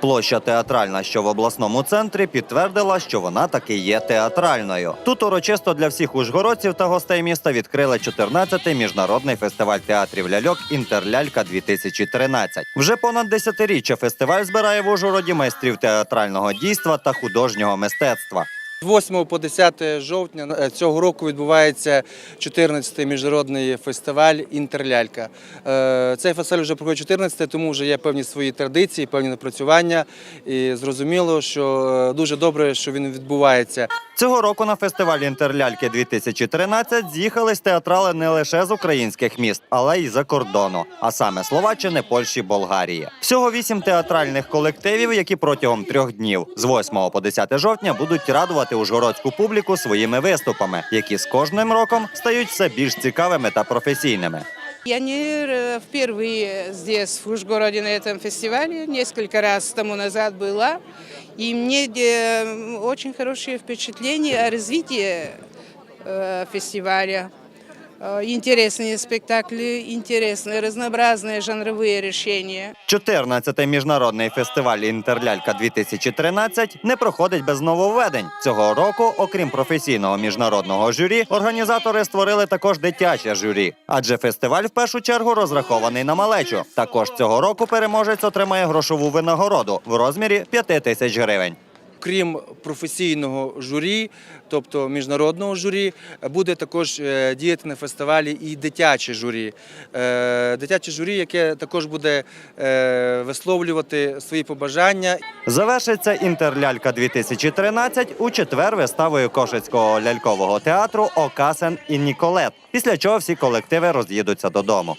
Площа театральна, що в обласному центрі, підтвердила, що вона таки є театральною. Тут урочисто для всіх ужгородців та гостей міста відкрили 14-й міжнародний фестиваль театрів ляльок Інтерлялька 2013 Вже понад десятиріччя фестиваль збирає в Ужгороді майстрів театрального дійства та художнього мистецтва. З 8 по 10 жовтня е, цього року відбувається 14-й міжнародний фестиваль Інтерлялька. Е, Цей фестиваль вже проходить 14 тому вже є певні свої традиції, певні напрацювання. І зрозуміло, що е, дуже добре, що він відбувається. Цього року на фестивалі Інтерляльки 2013 з'їхались театрали не лише з українських міст, але й за кордону, а саме Словаччини, Польщі, Болгарії. Всього вісім театральних колективів, які протягом трьох днів з 8 по 10 жовтня будуть радувати ужгородську публіку своїми виступами, які з кожним роком стають все більш цікавими та професійними. Я не э, впервые здесь, в Ужгороде, на этом фестивале. Несколько раз тому назад была. И мне э, очень хорошее впечатление о развитии э, фестиваля. Э, Интересные спектакли, интересные, разнообразные жанровые решения. 14-й міжнародний фестиваль Інтерлялька 2013 не проходить без нововведень. Цього року, окрім професійного міжнародного журі, організатори створили також дитяче журі. Адже фестиваль в першу чергу розрахований на малечу. Також цього року переможець отримає грошову винагороду в розмірі 5 тисяч гривень. Крім професійного журі, тобто міжнародного журі, буде також е, діяти на фестивалі і дитяче журі. Е, Дитяче журі, яке також буде е, висловлювати свої побажання Завершиться інтерлялька 2013 у четвер виставою Кошицького лялькового театру Окасен і Ніколет. Після чого всі колективи роз'їдуться додому.